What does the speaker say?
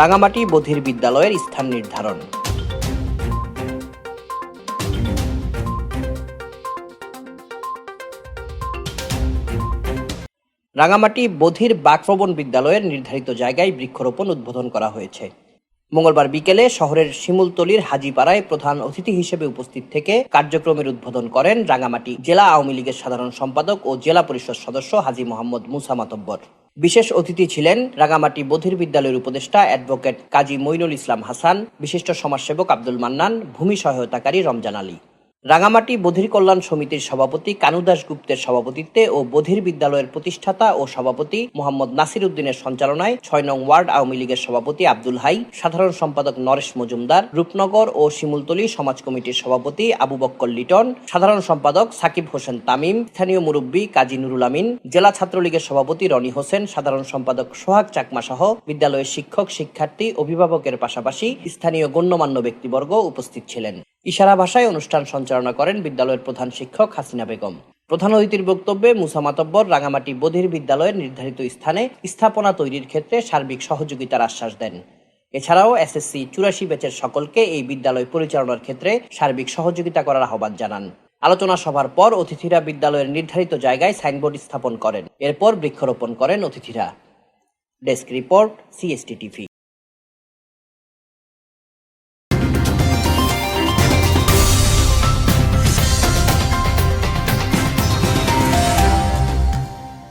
রাঙামাটি বধির বিদ্যালয়ের স্থান নির্ধারণ। রাঙামাটি বধির বাকপ্রবণ বিদ্যালয়ের নির্ধারিত জায়গায় বৃক্ষরোপণ উদ্বোধন করা হয়েছে। মঙ্গলবার বিকেলে শহরের শিমুলতলির হাজিপাড়ায় প্রধান অতিথি হিসেবে উপস্থিত থেকে কার্যক্রমের উদ্বোধন করেন রাঙামাটি জেলা আওয়ামী লীগের সাধারণ সম্পাদক ও জেলা পরিষদ সদস্য হাজি মোহাম্মদ মুসা মাতব্বর। বিশেষ অতিথি ছিলেন রাঙামাটি বধির বিদ্যালয়ের উপদেষ্টা অ্যাডভোকেট কাজী মইনুল ইসলাম হাসান, বিশিষ্ট সমাজসেবক আব্দুল মান্নান, ভূমি সহায়তাকারী রমজান আলী। রাঙামাটি বধির কল্যাণ সমিতির সভাপতি কানুদাস গুপ্তের সভাপতিত্বে ও বধির বিদ্যালয়ের প্রতিষ্ঠাতা ও সভাপতি মোহাম্মদ নাসির উদ্দিনের সঞ্চালনায় ছয় নং ওয়ার্ড আওয়ামী লীগের সভাপতি আব্দুল হাই, সাধারণ সম্পাদক নরেশ মজুমদার, রূপনগর ও শিমুলতলী সমাজ কমিটির সভাপতি আবু বক্কর লিটন, সাধারণ সম্পাদক সাকিব হোসেন তামিম, স্থানীয় মুরব্বী কাজী নুরুল আমিন, জেলা ছাত্রলীগের সভাপতি রনি হোসেন, সাধারণ সম্পাদক সোহাগ চাকমা সহ বিদ্যালয়ের শিক্ষক, শিক্ষার্থী, অভিভাবকের পাশাপাশি স্থানীয় গণ্যমান্য ব্যক্তিবর্গ উপস্থিত ছিলেন। ইশারা ভাষায় অনুষ্ঠান সঞ্চালনা করেন বিদ্যালয়ের প্রধান শিক্ষক হাসিনা বেগম। প্রধান অতিথির বক্তব্যে মুসা মাতব্বর রাঙামাটি বধির বিদ্যালয়ের নির্ধারিত স্থানে স্থাপনা তৈরির ক্ষেত্রে সার্বিক সহযোগিতার আশ্বাস দেন। এছাড়াও এসএসসি চুরাশি ব্যাচের সকলকে এই বিদ্যালয় পরিচালনার ক্ষেত্রে সার্বিক সহযোগিতা করার আহ্বান জানান। আলোচনা সভার পর অতিথিরা বিদ্যালয়ের নির্ধারিত জায়গায় সাইনবোর্ড স্থাপন করেন। এরপর বৃক্ষরোপণ করেন অতিথিরা। Desk report CST TV